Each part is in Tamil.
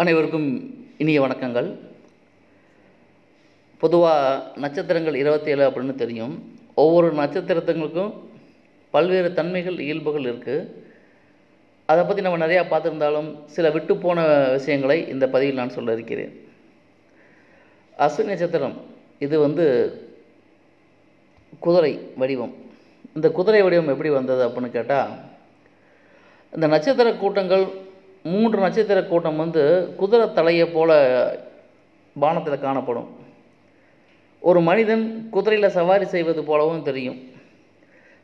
அனைவருக்கும் இனிய வணக்கங்கள். பொதுவாக நட்சத்திரங்கள் இருபத்தேழு அப்படின்னு தெரியும். ஒவ்வொரு நட்சத்திரத்துங்களுக்கும் பல்வேறு தன்மைகள் இயல்புகள் இருக்குது அதை பற்றி நம்ம நிறையா பார்த்துருந்தாலும் சில விட்டுப்போன விஷயங்களை இந்த பதிவில் நான் சொல்ல இருக்கிறேன். அஸ்வினி நட்சத்திரம் இது வந்து குதிரை வடிவம். இந்த குதிரை வடிவம் எப்படி வந்தது அப்படின்னு கேட்டால் இந்த நட்சத்திர கூட்டங்கள் மூன்று நட்சத்திர கூட்டம் வந்து குதிரை தலையை போல பானத்தில் காணப்படும். ஒரு மனிதன் குதிரையில் சவாரி செய்வது போலவும் தெரியும்.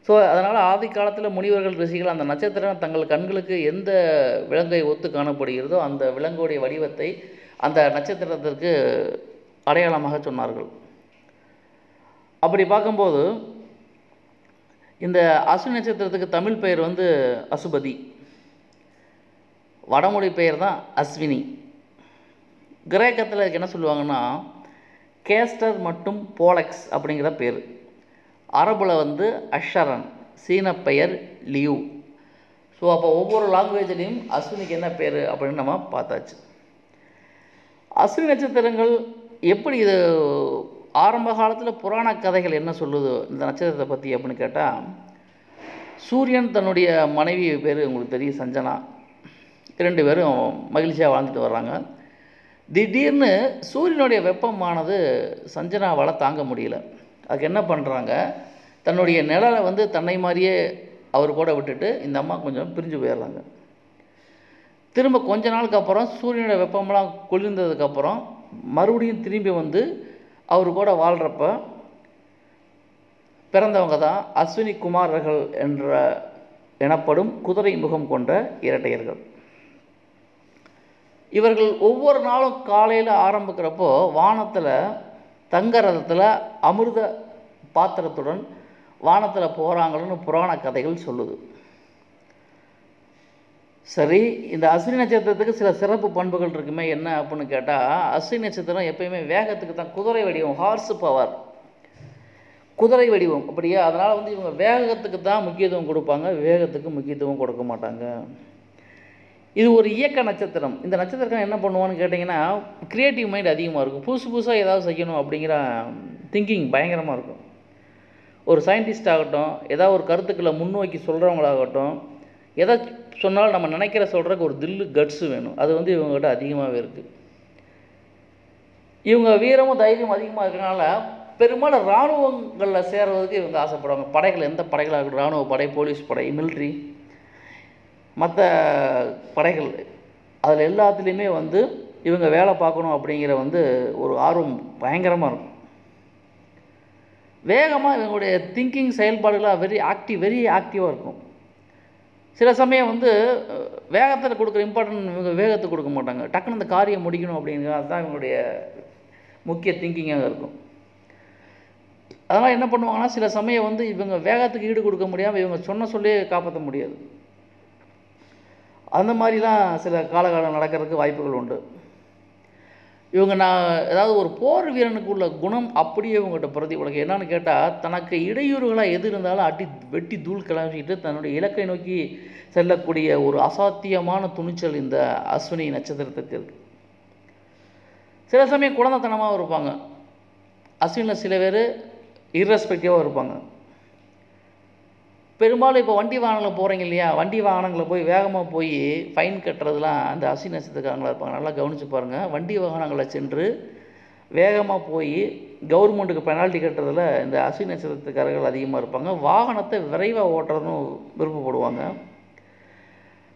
ஸோ அதனால் ஆதி காலத்தில் முனிவர்கள் ரிஷிகள் அந்த நட்சத்திரம் தங்கள் கண்களுக்கு எந்த விலங்கை ஒத்து காணப்படுகிறதோ அந்த விலங்குடைய வடிவத்தை அந்த நட்சத்திரத்திற்கு அடையாளமாக சொன்னார்கள். அப்படி பார்க்கும்போது இந்த அசு நட்சத்திரத்துக்கு தமிழ் பெயர் வந்து அசுபதி. வடமொழி பெயர் தான் அஸ்வினி. கிரேக்கத்தில் இதுக்கு என்ன சொல்லுவாங்கன்னா கேஸ்டர் மற்றும் போலக்ஸ் அப்படிங்கிற பேர். அரபில் வந்து அஷரன் சீன பெயர் லியூ. ஸோ அப்போ ஒவ்வொரு லாங்குவேஜ்லேயும் அஸ்வினிக்கு என்ன பேர் அப்படின்னு நம்ம பார்த்தாச்சு. அஸ்வினி நட்சத்திரங்கள் எப்படி இது ஆரம்ப காலத்தில் புராண கதைகள் என்ன சொல்லுது இந்த நட்சத்திரத்தை பற்றி அப்படின்னு கேட்டால் சூரியன் தன்னுடைய மனைவி பேர் உங்களுக்கு தெரியும் சஞ்சனா. ரெண்டு பேரும் மகிழ்ச்சியாக வாழ்ந்துட்டு வர்றாங்க. திடீர்னு சூரியனுடைய வெப்பமானது சஞ்சனாவால் தாங்க முடியல. அதுக்கு என்ன பண்ணுறாங்க தன்னுடைய நிழலை வந்து தன்னை மாதிரியே அவர் கூட விட்டுட்டு இந்த அம்மா கொஞ்சம் பிரிஞ்சு போயிடுறாங்க. திரும்ப கொஞ்ச நாளுக்கு அப்புறம் சூரியனுடைய வெப்பமெல்லாம் குளிர்ந்ததுக்கப்புறம் மறுபடியும் திரும்பி வந்து அவர் கூட வாழ்கிறப்ப பிறந்தவங்க தான் அஸ்வினி குமாரர்கள் என்ற எனப்படும் குதிரை முகம் கொண்ட இரட்டையர்கள். இவர்கள் ஒவ்வொரு நாளும் காலையில் ஆரம்பிக்கிறப்போ வானத்தில் தங்க ரதத்தில் அமிர்த பாத்திரத்துடன் வானத்தில் போகிறாங்கன்னு புராண கதைகள் சொல்லுது. சரி இந்த அஸ்வினி நட்சத்திரத்துக்கு சில சிறப்பு பண்புகள் இருக்குமே என்ன அப்படின்னு கேட்டால் அஸ்வினி நட்சத்திரம் எப்பயுமே வேகத்துக்கு தான் குதிரை வடிவம் ஹார்ஸ் பவர் குதிரை வடிவம் அப்படியே? அதனால் வந்து இவங்க வேகத்துக்கு தான் முக்கியத்துவம் கொடுப்பாங்க வேகத்துக்கு முக்கியத்துவம் கொடுக்க மாட்டாங்க. இது ஒரு இயக்க நட்சத்திரம். இந்த நட்சத்திரம் என்ன பண்ணுவான்னு கேட்டிங்கன்னா க்ரியேட்டிவ் மைண்ட் அதிகமாக இருக்கும். புதுசு புதுசாக ஏதாவது செய்யணும் அப்படிங்கிற திங்கிங் பயங்கரமாக இருக்கும். ஒரு சயின்டிஸ்ட் ஆகட்டும் ஏதாவது ஒரு கருத்துக்களை முன்னோக்கி சொல்கிறவங்களாகட்டும் எதை சொன்னாலும் நம்ம நினைக்கிற சொல்கிறதுக்கு ஒரு தில்லு கட்ஸு வேணும். அது வந்து இவங்ககிட்ட அதிகமாகவே இருக்குது இவங்க வீரமும் தைரியம் அதிகமாக இருக்கிறனால பெரும்பாலும் இராணுவங்களில் சேர்கிறதுக்கு இவங்க ஆசைப்படுவாங்க. படைகள் எந்த படைகளாக இருக்கட்டும் இராணுவ படை போலீஸ் படை மிலிட்ரி மற்ற படைகள். அதில் எல்லாத்துலேயுமே வந்து இவங்க வேலை பார்க்கணும் அப்படிங்கிற வந்து ஒரு ஆர்வம் பயங்கரமாக இருக்கும். வேகமாக இவங்களுடைய திங்கிங் செயல்பாடுகளாக வெரி ஆக்டிவ் வெரி ஆக்டிவாக இருக்கும். சில சமயம் வந்து வேகத்தில் கொடுக்குற இம்பார்ட்டன்ட் இவங்க வேகத்தை கொடுக்க மாட்டாங்க. டக்குன்னு அந்த காரியம் முடிக்கணும் அப்படிங்கிறது தான் இவங்களுடைய முக்கிய திங்கிங்காக இருக்கும். அதனால் என்ன பண்ணுவாங்கன்னா சில சமயம் வந்து இவங்க வேகத்துக்கு ஈடு கொடுக்க முடியாமல் இவங்க சொன்ன சொல்லியே காப்பாற்ற முடியாது. அந்த மாதிரிலாம் சில காலகாலம் நடக்கிறதுக்கு வாய்ப்புகள் உண்டு. இவங்க நான் ஏதாவது ஒரு போர் வீரனுக்கு உள்ள குணம் அப்படியே இவங்ககிட்ட பிரதி உலகம் என்னன்னு கேட்டால் தனக்கு இடையூறுகளாக எது இருந்தாலும் அடி வெட்டி தூள் கிளம்பிக்கிட்டு தன்னுடைய இலக்கை நோக்கி செல்லக்கூடிய ஒரு அசாத்தியமான துணிச்சல் இந்த அஸ்வினி நட்சத்திரத்துக்கு இருக்குது சில சமயம் குழந்தைத்தனமாகவும் இருப்பாங்க. அஸ்வினில் சில பேர் இர்ரெஸ்பெக்டிவாக இருப்பாங்க. பெரும்பாலும் இப்போ வண்டி வாகனங்களில் போகிறீங்க இல்லையா? வண்டி வாகனங்களில் போய் வேகமாக போய் ஃபைன் கட்டுறதுலாம் அந்த அசி நட்சத்திரக்காரங்களாக இருப்பாங்க. நல்லா கவனித்து பாருங்கள் வண்டி வாகனங்களில் சென்று வேகமாக போய் கவர்மெண்ட்டுக்கு பெனால்ட்டி கட்டுறதுல இந்த அசி நட்சத்திரத்துக்காரர்கள் அதிகமாக இருப்பாங்க. வாகனத்தை விரைவாக ஓட்டுறதும் விருப்பப்படுவாங்க.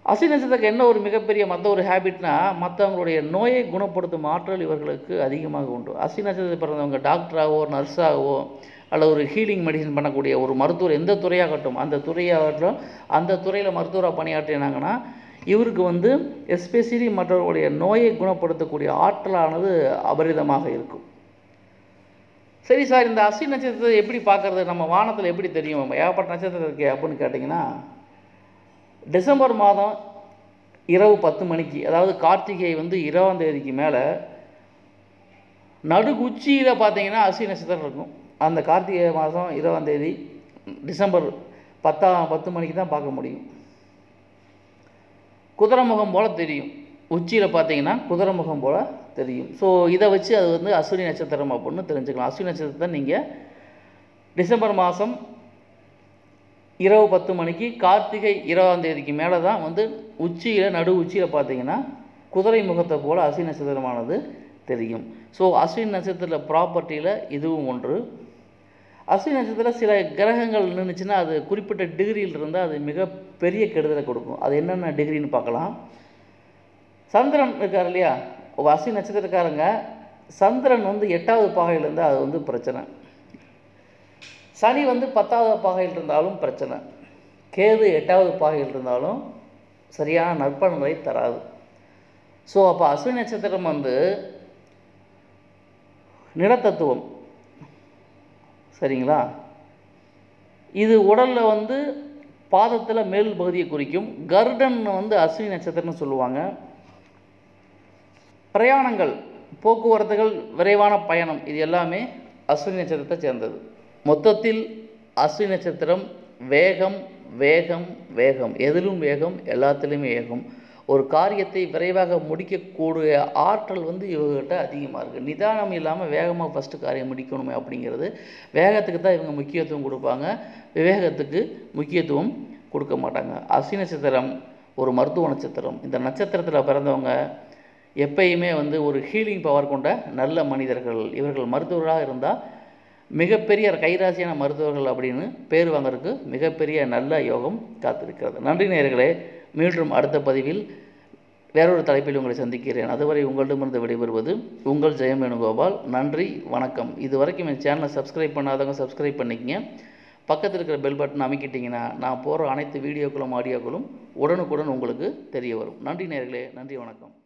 அசி நட்சத்திரத்துக்கு என்ன ஒரு மிகப்பெரிய மற்ற ஒரு ஹேபிட்னா மற்றவங்களுடைய நோயை குணப்படுத்தும் ஆற்றல் இவர்களுக்கு அதிகமாக உண்டு. அசி நட்சத்திரத்தை பிறந்தவங்க டாக்டராகவோ நர்ஸாகவோ அல்லது ஒரு ஹீலிங் மெடிசன் பண்ணக்கூடிய ஒரு மருத்துவர் எந்த துறையாகட்டும் அந்த துறையாகட்டும் அந்த துறையில் மருத்துவராக பணியாற்றினாங்கன்னா இவருக்கு வந்து எஸ்பெஷலி மற்றவர்களுடைய நோயை குணப்படுத்தக்கூடிய ஆற்றலானது அபரிதமாக இருக்கும். சரி சார் இந்த அஸ்வினி நட்சத்திரத்தை எப்படி பார்க்குறது? நம்ம வானத்தில் எப்படி தெரியும்? ஏகப்பட்ட நட்சத்திரம் இருக்கே அப்படின்னு கேட்டிங்கன்னா டிசம்பர் மாதம் இரவு பத்து மணிக்கு அதாவது கார்த்திகை வந்து இருபதாம் தேதிக்கு மேலே நடுகுச்சியில் பார்த்தீங்கன்னா அஸ்வினி நட்சத்திரம் இருக்கும். அந்த கார்த்திகை மாதம் இருபதாம் தேதி டிசம்பர் பத்தாம் பத்து மணிக்கு தான் பார்க்க முடியும். குதிரை முகம் போல் தெரியும். உச்சியில் பார்த்தீங்கன்னா குதிரை முகம் போல் தெரியும். ஸோ இதை வச்சு அது வந்து அஸ்வினி நட்சத்திரம் அப்படின்னு தெரிஞ்சுக்கலாம். அஸ்வினி நட்சத்திரத்தை நீங்கள் டிசம்பர் மாதம் இரவு பத்து மணிக்கு கார்த்திகை இருபதாம் தேதிக்கு மேலே தான் வந்து உச்சியில் நடு உச்சியில் பார்த்தீங்கன்னா குதிரை முகத்தை போல் அஸ்வினி நட்சத்திரமானது தெரியும். ஸோ அஸ்வினி நட்சத்திர ப்ராப்பர்ட்டியில் இதுவும் ஒன்று. அஸ்வினி நட்சத்திரத்தில் சில கிரகங்கள் நின்றுச்சுன்னா அது குறிப்பிட்ட டிகிரியில் இருந்தால் அது மிகப்பெரிய கெடுதலை கொடுக்கும். அது என்னென்ன டிகிரின்னு பார்க்கலாம். சந்திரன் இருக்கார் இல்லையா? அஸ்வினி நட்சத்திரக்காரங்க. சந்திரன் வந்து எட்டாவது பாகையில் இருந்தால் அது வந்து பிரச்சனை. சனி வந்து பத்தாவது பாகையில் இருந்தாலும் பிரச்சனை. கேது எட்டாவது பாகையில் இருந்தாலும் சரியான நற்பலன்களை தராது. ஸோ அப்போ அஸ்வினி நட்சத்திரம் வந்து நிலத்தத்துவம். சரிங்களா? இது உடலில் வந்து பாதத்தில் மேல் பகுதியை குறிக்கும். கருடன் வந்து அஸ்வினி நட்சத்திரம்னு சொல்லுவாங்க. பிரயாணங்கள் போக்குவரத்துகள் விரைவான பயணம் இது எல்லாமே அஸ்வினி நட்சத்திரத்தை சேர்ந்தது. மொத்தத்தில் அஸ்வினி நட்சத்திரம் வேகம் வேகம் வேகம். எதிலும் வேகம் எல்லாத்துலேயுமே வேகம். ஒரு காரியத்தை விரைவாக முடிக்கக்கூடிய ஆற்றல் வந்து இவங்ககிட்ட அதிகமாக இருக்குது நிதானம் இல்லாமல் வேகமாக ஃபஸ்ட்டு காரியம் முடிக்கணுமே அப்படிங்கிறது வேகத்துக்கு தான் இவங்க முக்கியத்துவம் கொடுப்பாங்க. விவேகத்துக்கு முக்கியத்துவம் கொடுக்க மாட்டாங்க. அசி நட்சத்திரம் ஒரு மருத்துவ நட்சத்திரம். இந்த நட்சத்திரத்தில் பிறந்தவங்க எப்பயுமே வந்து ஒரு ஹீலிங் பவர் கொண்ட நல்ல மனிதர்கள். இவர்கள் மருத்துவராக இருந்தால் மிகப்பெரிய கைராசியான மருத்துவர்கள் அப்படின்னு பேர் வாங்கிறதுக்கு மிகப்பெரிய நல்ல யோகம் காத்திருக்கிறது. நன்றி நேர்களே மீண்டும் அடுத்த பதிவில் வேறொரு தலைப்பில் உங்களை சந்திக்கிறேன். அதுவரை உங்களிடமிருந்து விடைபெறுவது உங்கள் ஜெயம் வேணுகோபால். நன்றி வணக்கம். இது வரைக்கும் என் சேனலை சப்ஸ்கிரைப் பண்ணாதவங்க சப்ஸ்கிரைப் பண்ணிக்கங்க. பக்கத்தில் இருக்கிற பெல் பட்டன் அமைக்கிட்டிங்கன்னா நான் போகிற அனைத்து வீடியோக்களும் ஆடியோக்களும் உடனுக்குடன் உங்களுக்கு தெரிய வரும். நன்றி நேர்களே நன்றி வணக்கம்.